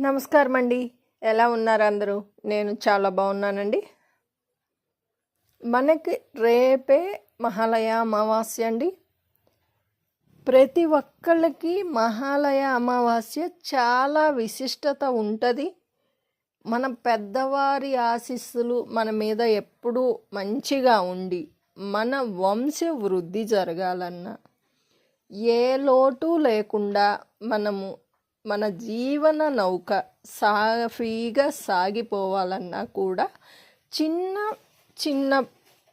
నమస్కారం అండి ఎలా ఉన్నారు అందరూ? నేను చాలా బాగున్నానండి. మనకి రేపే మహాలయ అమావాస్య అండి. ప్రతి ఒక్కళ్ళకి మహాలయ అమావాస్య చాలా విశిష్టత ఉంటుంది. మన పెద్దవారి ఆశీస్సులు మన మీద ఎప్పుడూ మంచిగా ఉండి మన వంశ వృద్ధి జరగాలన్నా ఏ లోటు లేకుండా మనము మన జీవన నౌక సాఫీగా సాగిపోవాలన్నా కూడా చిన్న చిన్న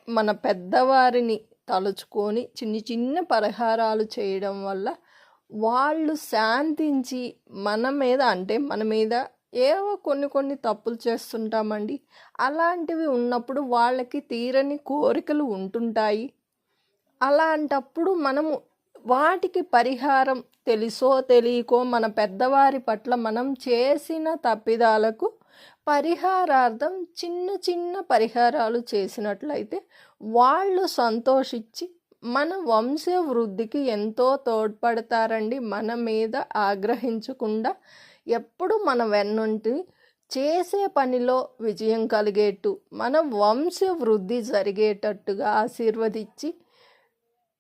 మన పెద్దవారిని తలుచుకొని చిన్న చిన్న పరిహారాలు చేయడం వల్ల వాళ్ళు శాంతించి మన మీద అంటే మన మీద ఏవో కొన్ని కొన్ని తప్పులు చేస్తుంటామండి. అలాంటివి ఉన్నప్పుడు వాళ్ళకి తీరని కోరికలు ఉంటుంటాయి. అలాంటప్పుడు మనము వాటికి పరిహారం తెలుసో తెలియకో మన పెద్దవారి పట్ల మనం చేసిన తప్పిదాలకు పరిహారార్థం చిన్న చిన్న పరిహారాలు చేసినట్లయితే వాళ్ళు సంతోషించి మన వంశ వృద్ధికి ఎంతో తోడ్పడతారండి మన మీద ఆగ్రహించకుండా ఎప్పుడు మన వెన్నుంటి చేసే పనిలో విజయం కలిగేట్టు మన వంశ వృద్ధి జరిగేటట్టుగా ఆశీర్వదించి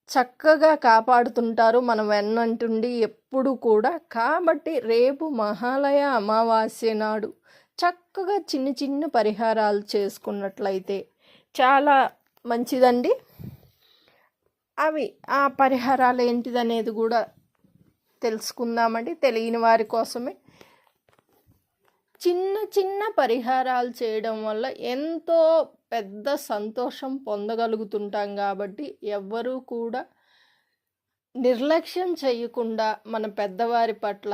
చక్కగా కాపాడుతుంటారు మన వెన్నంటుండి ఎప్పుడు కూడా. కాబట్టి రేపు మహాలయ అమావాస్య నాడు చక్కగా చిన్న చిన్న పరిహారాలు చేసుకున్నట్లయితే చాలా మంచిదండి. అవి ఆ పరిహారాలు ఏంటిదనేది కూడా తెలుసుకుందామండి. తెలియని వారి కోసమే. చిన్న చిన్న పరిహారాలు చేయడం వల్ల ఎంతో పెద్ద సంతోషం పొందగలుగుతుంటాం కాబట్టి ఎవ్వరూ కూడా నిర్లక్ష్యం చేయకుండా మన పెద్దవారి పట్ల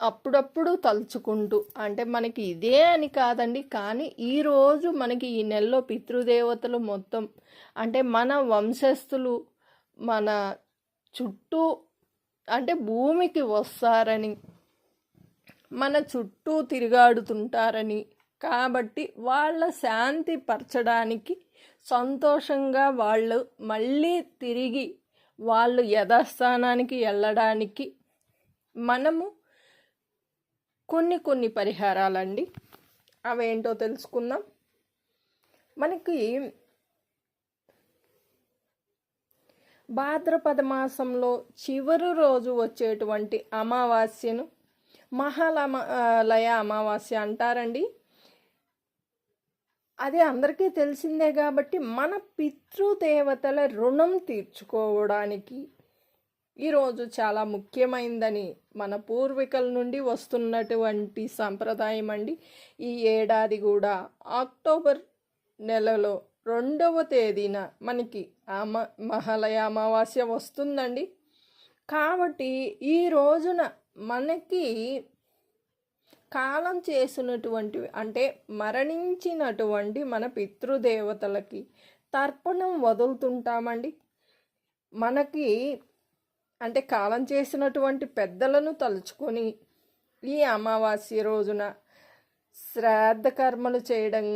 అప్పుడప్పుడు తలుచుకుంటూ అంటే మనకి ఇదే అని కాదండి కానీ ఈరోజు మనకి ఈ నెలలో పితృదేవతలు మొత్తం అంటే మన వంశస్థులు మన చుట్టూ అంటే భూమికి వస్తారని మన చుట్టూ తిరుగాడుతుంటారని కాబట్టి వాళ్ళ శాంతి పరచడానికి సంతోషంగా వాళ్ళు మళ్ళీ తిరిగి వాళ్ళు యథాస్థానానికి వెళ్ళడానికి మనము కొన్ని కొన్ని పరిహారాలండి. అవేంటో తెలుసుకుందాం. మనకి భాద్రపద మాసంలో చివరి రోజు వచ్చేటువంటి అమావాస్యను మహాలయ అమావాస్య అంటారండి. అది అందరికీ తెలిసిందే కాబట్టి మన పితృదేవతల రుణం తీర్చుకోవడానికి ఈరోజు చాలా ముఖ్యమైందని మన పూర్వీకుల నుండి వస్తున్నటువంటి సంప్రదాయం అండి. ఈ ఏడాది కూడా అక్టోబర్ నెలలో రెండవ తేదీన మనకి అమ మహాలయ అమావాస్య వస్తుందండి. కాబట్టి ఈ రోజున మనకి కాలం చేసినటువంటి అంటే మరణించినటువంటి మన పితృదేవతలకి తర్పణం వదులుతుంటామండి. మనకి అంటే కాలం చేసినటువంటి పెద్దలను తలుచుకొని ఈ అమావాస్య రోజున శ్రాద్ధ కర్మలు చేయడం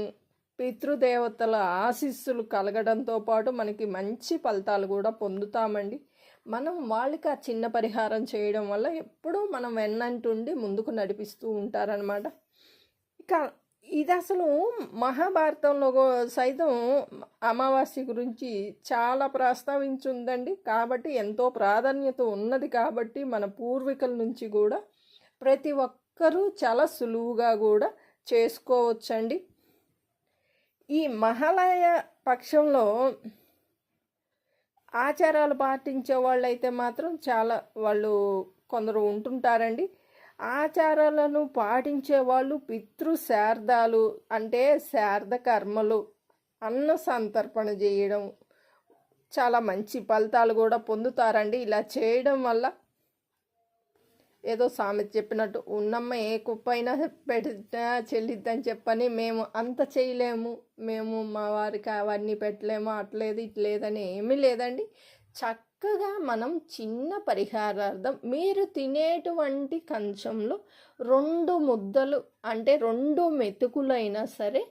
పితృదేవతల ఆశీస్సులు కలగడంతో పాటు మనకి మంచి ఫలితాలు కూడా పొందుతామండి. మనం వాళ్ళకి ఆ చిన్న పరిహారం చేయడం వల్ల ఎప్పుడూ మనం వెన్నంటుండి ముందుకు నడిపిస్తూ ఉంటారనమాట ఇక ఇది అసలు మహాభారతంలో సైతం అమావాస్య గురించి చాలా ప్రస్తావించుందండి. కాబట్టి ఎంతో ప్రాధాన్యత ఉన్నది కాబట్టి మన పూర్వీకుల నుంచి కూడా ప్రతి ఒక్కరూ చాలా సులువుగా కూడా చేసుకోవచ్చండి. ఈ మహాలయ పక్షంలో ఆచారాలు పాటించే వాళ్ళు అయితే మాత్రం చాలా వాళ్ళు కొందరు ఉంటుంటారండి. ఆచారాలను పాటించే వాళ్ళు పితృ శారదాలు అంటే శారద కర్మలు అన్న సంతర్పణ చేయడం చాలా మంచి ఫలితాలు కూడా పొందుతారండి. ఇలా చేయడం వల్ల ఏదో సామెత చెప్పినట్టు ఉన్నమ్మ ఏ కుప్పైనా పెట్టినా చెల్లిద్దని చెప్పని మేము అంత చేయలేము. మేము మా వారికి అవన్నీ పెట్టలేము. అట్లేదు ఇట్లేదని ఏమీ లేదండి. చక్కగా మనం చిన్న పరిహారార్థం మీరు తినేటువంటి కంచంలో రెండు ముద్దలు అంటే రెండు మెతుకులైనా సరే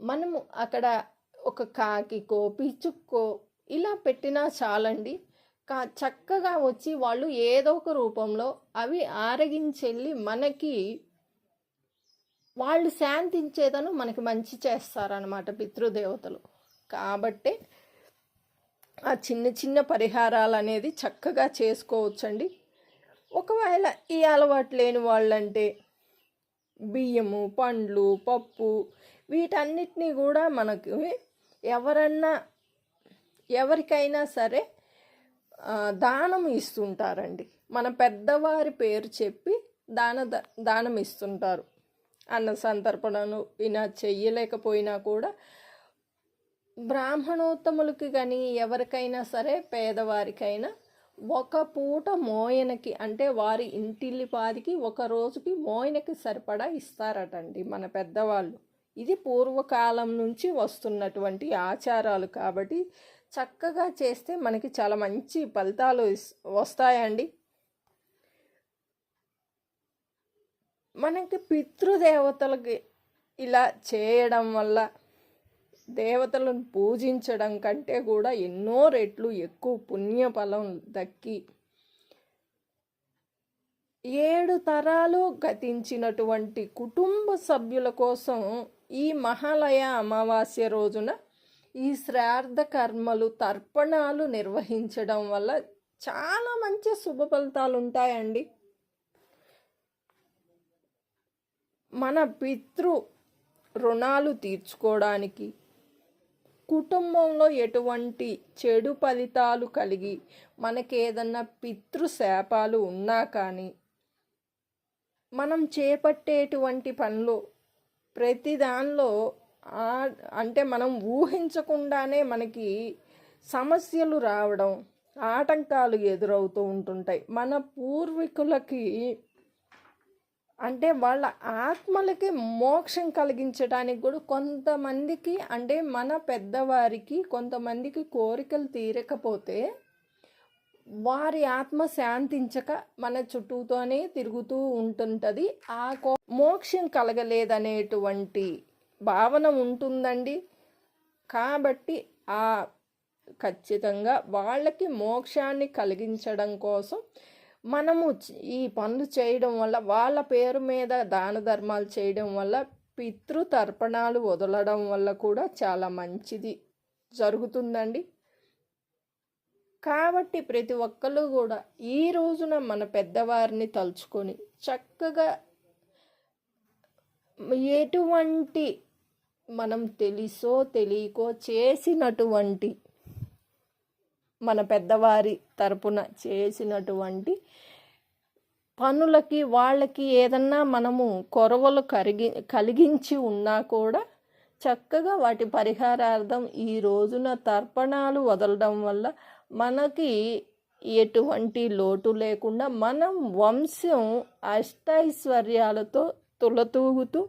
మనము అక్కడ ఒక కాకికో పిచ్చుక్కో ఇలా పెట్టినా చాలండి. కా చక్కగా వచ్చి వాళ్ళు ఏదో ఒక రూపంలో అవి ఆరగించెళ్ళి మనకి వాళ్ళు శాంతించేదను మనకి మంచి చేస్తారనమాట పితృదేవతలు. కాబట్టి ఆ చిన్న చిన్న పరిహారాలు అనేది చక్కగా చేసుకోవచ్చండి. ఒకవేళ ఈ అలవాటు లేని వాళ్ళంటే బియ్యము పండ్లు పప్పు వీటన్నిటినీ కూడా మనకు ఎవరన్నా ఎవరికైనా సరే దానం ఇస్తుంటారండి. మన పెద్దవారి పేరు చెప్పి దాన దానం ఇస్తుంటారు. అన్న సంతర్పణను ఇలా చెయ్యలేకపోయినా కూడా బ్రాహ్మణోత్తములకి కానీ ఎవరికైనా సరే పేదవారికైనా ఒక పూట మోయనకి అంటే వారి ఇంటిల్లిపాదికి ఒక రోజుకి మోయనకి సరిపడా ఇస్తారటండి మన పెద్దవాళ్ళు. ఇది పూర్వకాలం నుంచి వస్తున్నటువంటి ఆచారాలు కాబట్టి చక్కగా చేస్తే మనకి చాలా మంచి ఫలితాలు వస్తాయండి. మనకి పితృదేవతలకి ఇలా చేయడం వల్ల దేవతలను పూజించడం కంటే కూడా ఎన్నో రెట్లు ఎక్కువ పుణ్యఫలం దక్కి ఏడు తరాలు గతించినటువంటి కుటుంబ సభ్యుల కోసం ఈ మహాలయ అమావాస్య రోజున ఈ శ్రార్థ కర్మలు తర్పణాలు నిర్వహించడం వల్ల చాలా మంచి శుభ ఫలితాలు ఉంటాయండి. మన పితృ రుణాలు తీర్చుకోవడానికి కుటుంబంలో ఎటువంటి చెడు ఫలితాలు కలిగి మనకి ఏదన్నా పితృశాపాలు ఉన్నా కానీ మనం చేపట్టేటువంటి పనులు ప్రతి దానిలో అంటే మనం ఊహించకుండానే మనకి సమస్యలు రావడం ఆటంకాలు ఎదురవుతూ ఉంటుంటాయి. మన పూర్వీకులకి అంటే వాళ్ళ ఆత్మలకి మోక్షం కలిగించడానికి కూడా కొంతమందికి అంటే మన పెద్దవారికి కొంతమందికి కోరికలు తీరకపోతే వారి ఆత్మ శాంతించక మన చుట్టూతోనే తిరుగుతూ ఉంటుంటుంది. ఆ కో మోక్షం కలగలేదనేటువంటి భావన ఉంటుందండి. కాబట్టి ఆ ఖచ్చితంగా వాళ్ళకి మోక్షాన్ని కలిగించడం కోసం మనము ఈ పనులు చేయడం వల్ల వాళ్ళ పేరు మీద దాన ధర్మాలు చేయడం వల్ల పితృతర్పణాలు వదలడం వల్ల కూడా చాలా మంచిది జరుగుతుందండి. కాబట్టి ప్రతి ఒక్కళ్ళు కూడా ఈ రోజున మన పెద్దవారిని తలుచుకొని చక్కగా ఎటువంటి మనం తెలుసో తెలియకో చేసినటువంటి మన పెద్దవారి తరపున చేసినటువంటి పనులకి వాళ్ళకి ఏదన్నా మనము కొరవలు కరిగి కలిగించి ఉన్నా కూడా చక్కగా వాటి పరిహారార్థం ఈ రోజున తర్పణాలు వదలడం వల్ల మనకి ఎటువంటి లోటు లేకుండా మనం వంశం అష్టైశ్వర్యాలతో తులతూగుతూ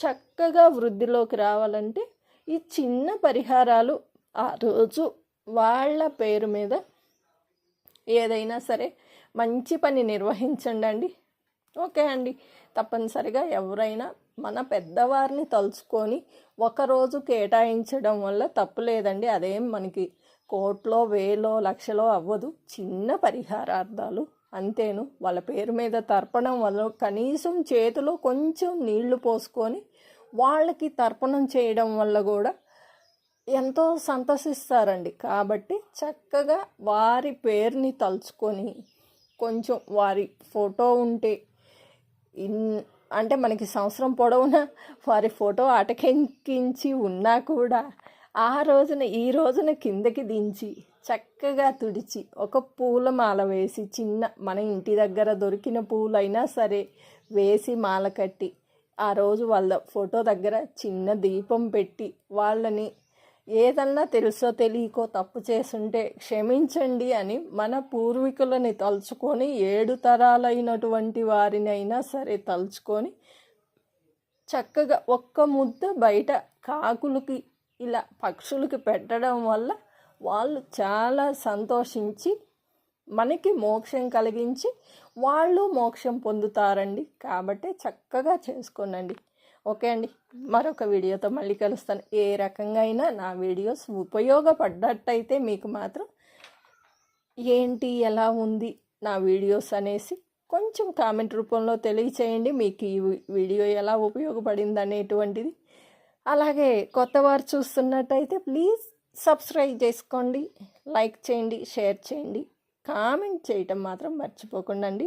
చక్కగా వృద్ధిలోకి రావాలంటే ఈ చిన్న పరిహారాలు ఆ రోజు వాళ్ళ పేరు మీద ఏదైనా సరే మంచి పని నిర్వహించండి అండి ఓకే అండి. తప్పనిసరిగా ఎవరైనా మన పెద్దవారిని తలుచుకొని ఒకరోజు కేటాయించడం వల్ల తప్పు లేదండి. అదేం మనకి కోట్లో వేలో లక్షలో అవ్వదు. చిన్న పరిహారార్థాలు అంతేను. వాళ్ళ పేరు మీద తర్పణం వల్ల కనీసం చేతిలో కొంచెం నీళ్ళు పోసుకొని వాళ్ళకి తర్పణం చేయడం వల్ల కూడా ఎంతో సంతసిస్తారండి కాబట్టి చక్కగా వారి పేరుని తలుచుకొని కొంచెం వారి ఫోటో ఉంటే ఇన్ అంటే మనకి సంవత్సరం పొడవునా వారి ఫోటో అటకెంకించి ఉన్నా కూడా ఆ రోజున ఈ రోజున కిందకి దించి చక్కగా తుడిచి ఒక పూల మాల వేసి చిన్న మన ఇంటి దగ్గర దొరికిన పూలైనా సరే వేసి మాల కట్టి ఆ రోజు వాళ్ళ ఫోటో దగ్గర చిన్న దీపం పెట్టి వాళ్ళని ఏదన్నా తెలుసో తెలియకో తప్పు చేసుంటే క్షమించండి అని మన పూర్వీకులని తలుచుకొని ఏడు తరాలైనటువంటి వారినైనా సరే తలుచుకొని చక్కగా ఒక్క ముద్ద బయట కాకులకి ఇలా పక్షులకి పెట్టడం వల్ల వాళ్ళు చాలా సంతోషించి మనకి మోక్షం కలిగించి వాళ్ళు మోక్షం పొందుతారండి. కాబట్టి చక్కగా చేసుకోనండి. ఓకే అండి. మరొక వీడియోతో మళ్ళీ కలుస్తాను. ఏ రకంగా అయినా నా వీడియోస్ ఉపయోగపడ్డట్టయితే మీకు మాత్రం ఏంటి ఎలా ఉంది నా వీడియోస్ అనేసి కొంచెం కామెంట్ రూపంలో తెలియచేయండి. మీకు ఈ వీడియో ఎలా ఉపయోగపడింది అనేటువంటిది. అలాగే కొత్త వారు చూస్తున్నట్టయితే ప్లీజ్ సబ్స్క్రైబ్ చేసుకోండి లైక్ చేయండి షేర్ చేయండి. కామెంట్ చేయటం మాత్రం మర్చిపోకండి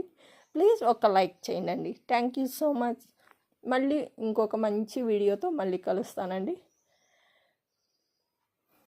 ప్లీజ్ ఒక లైక్ చేయండి థ్యాంక్ యూ సో మచ్. మళ్ళీ ఇంకొక మంచి వీడియోతో మళ్ళీ కలుస్తానండి.